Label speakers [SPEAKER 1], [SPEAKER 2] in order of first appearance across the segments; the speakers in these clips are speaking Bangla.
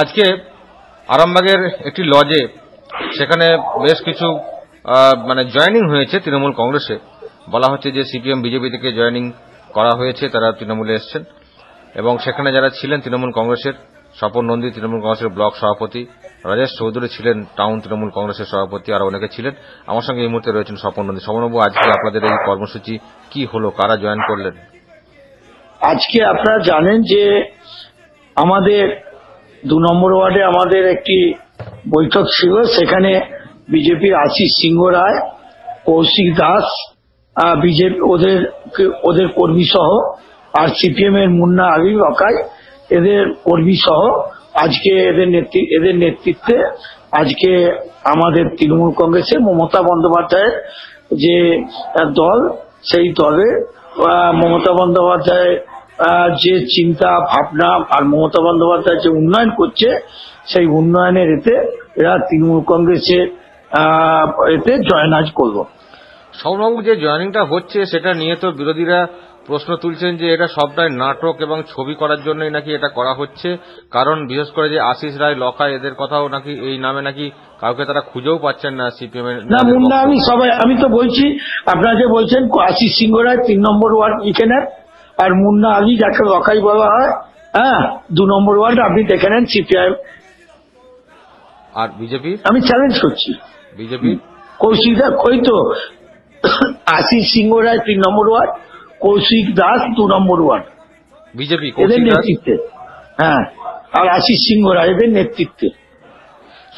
[SPEAKER 1] আজকে আরামবাগের একটি লজে সেখানে বেশ কিছু মানে জয়েনিং হয়েছে তৃণমূল কংগ্রেসে। বলা হচ্ছে যে সিপিএম, বিজেপি থেকে জয়েনিং করা হয়েছে, তারা তৃণমূলে এসছেন। এবং সেখানে যারা ছিলেন তৃণমূল কংগ্রেসের, স্বপন নন্দী তৃণমূল কংগ্রেসের ব্লক সভাপতি, রাজেশ চৌধুরী ছিলেন টাউন তৃণমূল কংগ্রেসের সভাপতি আর অনেকে ছিলেন। আমার সঙ্গে এই মুহূর্তে রয়েছেন স্বপন নন্দী। স্বপনবাবু, আজকে আপনাদের এই কর্মসূচি কি হলো? কারা জয়েন করলেন?
[SPEAKER 2] আজকে আপনারা জানেন যে আমাদের দু নম্বর ওয়ার্ডে আমাদের একটি বৈঠক ছিল, সেখানে বিজেপির আশিস সিংহ রায়, কৌশিক দাস বিজেপি ওদের ওদের কর্মী সহ, আর সিপিএম এর মুন্না আলী অকাই এদের কর্মী সহ আজকে এদের এদের নেতৃত্বে আজকে আমাদের তৃণমূল কংগ্রেসের মমতা বন্দ্যোপাধ্যায়ের যে দল, সেই দলে মমতা বন্দ্যোপাধ্যায় যে চিন্তা ভাবনা আর মমতা বন্দ্যোপাধ্যায় যে উন্নয়ন করছে সেই উন্নয়নের এতে এরা তৃণমূল কংগ্রেসের এতে জয়েন আজ করব
[SPEAKER 1] সৌরভ যে জয়নিংটা হচ্ছে সেটা নিয়ে তো বিরোধীরা প্রশ্ন তুলছেন যে এটা সবটাই নাটক এবং ছবি করার জন্যই নাকি এটা করা হচ্ছে। কারণ বিশেষ করে যে আশিস রায় লখা এদের কথাও নাকি এই নামে নাকি কাউকে তারা খুঁজেও পাচ্ছেন না সিপিএম এর
[SPEAKER 2] না মুন্না আমি সবাই আমি তো বলছি আপনারা যে বলছেন আশিস সিংহ রায় তিন নম্বর ওয়ার্ড নেন আর মুন্না আলী যাকে লকাই বলা হয় হ্যাঁ দু নম্বর ওয়ার্ড আপনি দেখে নেন সিপিআইএম
[SPEAKER 1] আর বিজেপি?
[SPEAKER 2] আমি চ্যালেঞ্জ করছি।
[SPEAKER 1] বিজেপি?
[SPEAKER 2] কৌশিক দাস ওই তো আশিস সিংহ রায় তিন নম্বর ওয়ার্ড কৌশিক দাস দু নম্বর ওয়ার্ড।
[SPEAKER 1] বিজেপি
[SPEAKER 2] এদের নেতৃত্বে হ্যাঁ আর আশিস সিংহ রায় এদের নেতৃত্বে।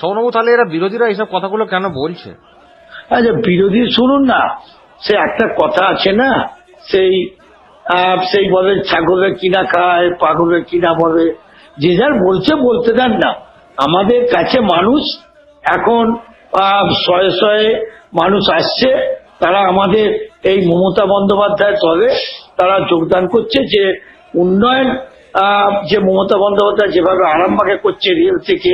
[SPEAKER 1] সৌরভ তাহলে এরা বিরোধীরা এইসব কথাগুলো কেন বলছে?
[SPEAKER 2] আচ্ছা বিরোধী শুনুন না সে একটা কথা আছে না সেই আহ, সেই বলে ছাগলের কিনা খায় পাগলের কিনা বলে। যে যার বলছে বলতে দেন না। আমাদের কাছে মানুষ এখন শয়ে শয়ে মানুষ আসছে। তারা আমাদের এই মমতা বন্দ্যোপাধ্যায়ের দলে তারা যোগদান করছে যে উন্নয়ন যে মমতা বন্দ্যোপাধ্যায় যেভাবে আরামবাগে করছে রেল থেকে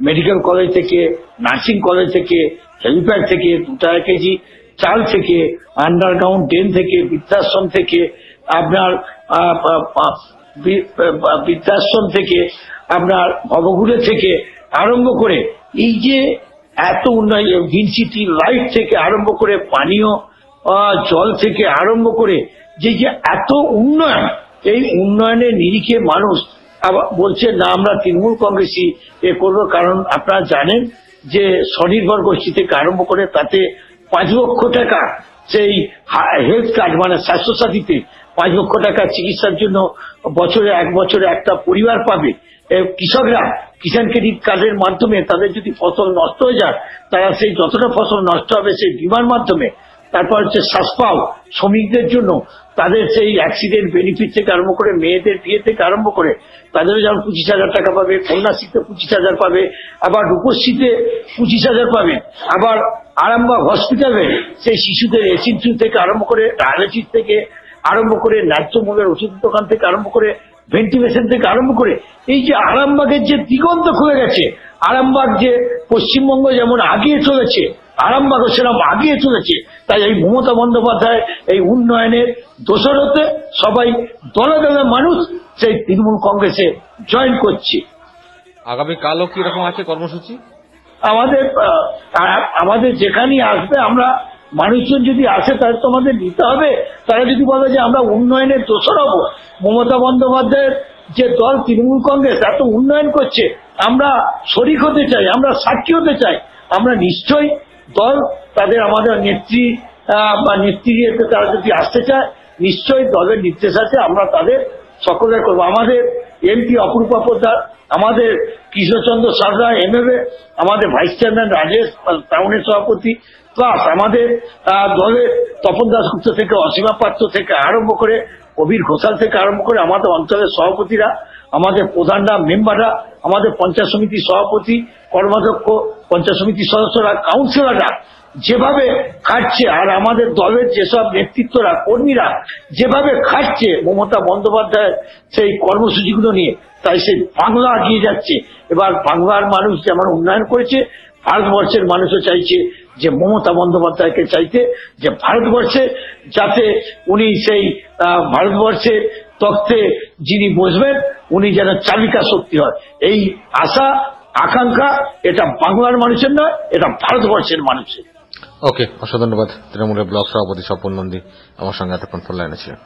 [SPEAKER 2] মেডিকেল কলেজ থেকে নার্সিং কলেজ থেকে হেলিপ্যাড থেকে দু টাকা কেজি চাল থেকে আন্ডারগ্রাউন্ড ড্রেন থেকে বৃদ্ধাশ্রম থেকে আপনার বৃদ্ধাশ্রম থেকে আপনার ভবঘুরে থেকে আরম্ভ করে এই যে এত উন্নয়ন গ্রিন সিটি লাইট থেকে আরম্ভ করে পানীয় জল থেকে আরম্ভ করে যে যে এত উন্নয়ন, এই উন্নয়নের নিরিখে মানুষ বলছে, না, আমরা তৃণমূল কংগ্রেসই এ করব। কারণ আপনারা জানেন যে স্বনির্ভর গোষ্ঠী থেকে আরম্ভ করে তাতে পাঁচ লক্ষ টাকা সেই হেলথ কার্ড মানে স্বাস্থ্যসাথীতে পাঁচ লক্ষ টাকা চিকিৎসার জন্য বছরে এক বছরে একটা পরিবার পাবে। কৃষকরা কিষাণ ক্রেডিট কার্ডের মাধ্যমে তাদের যদি ফসল নষ্ট হয়ে যায়, তারা সেই যতটা ফসল নষ্ট হবে সেই বিমার মাধ্যমে, তারপর হচ্ছে শ্বাসপাও শ্রমিকদের জন্য, তাদের সেই অ্যাক্সিডেন্ট বেনিফিট থেকে আরম্ভ করে মেয়েদের বিয়ে থেকে আরম্ভ করে, তাদেরও যেমন পঁচিশ হাজার টাকা পাবে, কন্যাশ্রীতে পঁচিশ হাজার পাবে, আবার রূপশ্রীতে পঁচিশ হাজার পাবে, আবার আরামবাগ হসপিটালে সেই শিশুদের এসিনসু থেকে আরম্ভ করে ডায়ালিসিস থেকে আরম্ভ করে ন্যায্য মূল্যের ওষুধ দোকান থেকে আরম্ভ করে ভেন্টিলেশন থেকে আরম্ভ করে এই যে আরামবাগের যে দিগন্ত খুলে গেছে আরামবাগ যে পশ্চিমবঙ্গ যেমন আগিয়ে চলেছে আরামবাগও সেরকম আগিয়ে চলেছে তাই এই মমতা বন্দ্যোপাধ্যায় এই উন্নয়নের দোষরতে সবাই দলে দলে মানুষ সেই তৃণমূল কংগ্রেসে জয়েন করছে।
[SPEAKER 1] আগামী কালও কি রকম আছে কর্মসূচি?
[SPEAKER 2] আমাদের আমাদের যেখানেই আসবে আমরা মানুষজন যদি আসে, তাহলে তো আমাদের নিতে হবে। তারা যদি বলে যে আমরা উন্নয়নের দোষর হব, মমতা বন্দ্যোপাধ্যায়ের যে দল, তৃণমূল কংগ্রেস, এত উন্নয়ন করছে, আমরা শরিক হতে চাই, আমরা সাক্ষী হতে চাই, আমরা নিশ্চয়ই দল তাদের আমাদের নেত্রী বা নেত্রী তারা যদি আসতে চায়, নিশ্চয়ই দলের নির্দেশ আছে, আমরা তাদের সকলে করব। আমাদের এমপি অপরূপা পোদ্দার, আমাদের কৃষ্ণচন্দ্র সারদা এমএলএ আমাদের ভাইস চেয়ারম্যান রাজেশ টাউনের সভাপতি প্লাস আমাদের দলের তপন দাসগুপ্ত থেকে অসীমা পাত্র থেকে আরম্ভ করে কবির ঘোষাল থেকে আরম্ভ করে আমাদের অঞ্চলের সভাপতিরা, আমাদের প্রধানরা মেম্বাররা আমাদের পঞ্চায়েত সমিতির সভাপতি, কর্মাধ্যক্ষ পঞ্চায়েত সমিতির সদস্যরা কাউন্সিলররা যেভাবে খাটছে আর আমাদের দলের যেসব নেতৃত্বরা, কর্মীরা যেভাবে খাটছে, মমতা বন্দ্যোপাধ্যায় সেই কর্মসূচিগুলো নিয়ে, তাই সেই বাংলা এগিয়ে যাচ্ছে। এবার বাংলার মানুষ যেমন উন্নয়ন করেছে, ভারতবর্ষের মানুষও চাইছে যে মমতা বন্দ্যোপাধ্যায়কে চাইতে যে ভারতবর্ষে যাতে উনি সেই ভারতবর্ষে তত্ত্বে যিনি বসবেন, উনি যেন চালিকা শক্তি হয়। এই আশা আকাঙ্ক্ষা এটা বাংলার মানুষের নয় এটা ভারতবর্ষের মানুষের।
[SPEAKER 3] ওকে অসংখ্য ধন্যবাদ। তৃণমূলের ব্লক সভাপতি স্বপন নন্দী আমার সঙ্গে এতক্ষণ ফোন লাইনে ছিলেন